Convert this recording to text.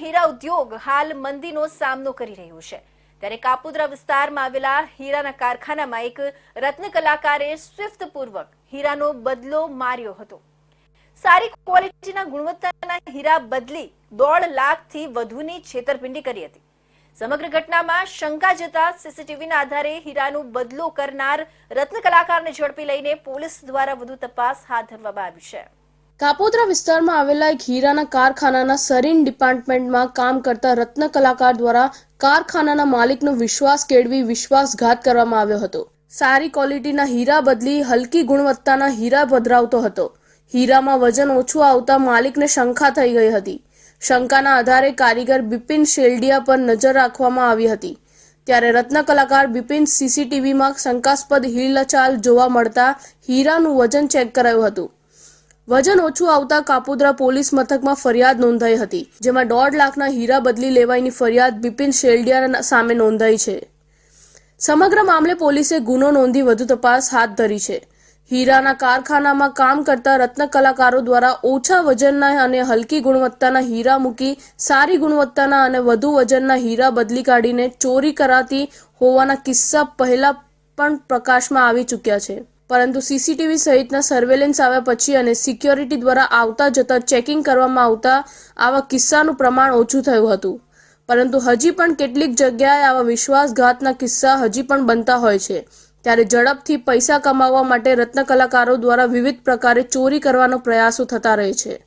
હીરા ઉદ્યોગ હાલ મંદીનો સામનો કરી રહ્યું છે. ત્યારે કાપોદ્રા વિસ્તારમાં આવેલા હીરાના કારખાનામાં એક રત્ન કલાકારે સ્વિફ્ટ પૂર્વક હીરાનો બદલો માર્યો હતો. સારી ક્વોલિટીના ગુણવત્તાના હીરા બદલી દોઢ લાખથી વધુની છેતરપિંડી કરી હતી. સમગ્ર ઘટનામાં શંકા જતા સીસીટીવીના આધારે હીરાનો બદલો કરનાર રત્ન કલાકારને ઝડપી લઈને પોલીસ દ્વારા વધુ તપાસ હાથ ધરવામાં આવી છે. કાપોદ્રા વિસ્તારમાં આવેલા એક હીરાના કારખાનાના સરીન ડિપાર્ટમેન્ટમાં કામ કરતા રત્ન કલાકાર દ્વારા કારખાનાના માલિકનો વિશ્વાસ કેળવી વિશ્વાસઘાત કરવામાં આવ્યો હતો. સારી ક્વોલિટીના હીરા બદલી હલકી ગુણવત્તાના હીરા પધરાવતો હતો. હીરામાં વજન ઓછું આવતા માલિકને શંકા થઈ ગઈ હતી. શંકાના આધારે કારીગર બિપિન શેલડિયા પર નજર રાખવામાં આવી હતી. ત્યારે રત્ન કલાકાર બિપિન સીસીટીવીમાં શંકાસ્પદ હિલચાલ જોવા મળતા હીરાનું વજન ચેક કરાયું હતું. વજન ઓછું આવતા કાપોદ્રા પોલીસ મથકમાં ફરિયાદ નોંધાઈ હતી, જેમાં દોઢ લાખના હીરા બદલી લેવાઈની ફરિયાદ બિપિન શેલડિયા સામે નોંધાઈ છે. સમગ્ર મામલે પોલીસે ગુનો નોંધી વધુ તપાસ હાથ ધરી છે. હીરાના કારખાનામાં કામ કરતા રત્ન કલાકારો દ્વારા ઓછા વજનના અને હલકી ગુણવત્તાના હીરા મૂકી સારી ગુણવત્તાના અને વધુ વજનના હીરા બદલી કાઢીને ચોરી કરાતી હોવાના કિસ્સા પહેલા પણ પ્રકાશમાં આવી ચૂક્યા છે. પરંતુ સીસીટીવી સહિતના સર્વેલન્સ આવ્યા પછી અને સિક્યોરિટી દ્વારા આવતા જતા ચેકિંગ કરવામાં આવતા આવા કિસ્સાનું પ્રમાણ ઓછું થયું હતું. પરંતુ હજી પણ કેટલીક જગ્યાએ આવા વિશ્વાસઘાતના કિસ્સા હજી પણ બનતા હોય છે. ત્યારે ઝડપથી પૈસા કમાવવા માટે રત્ન કલાકારો દ્વારા વિવિધ પ્રકારે ચોરી કરવાનો પ્રયાસો થતા રહે છે.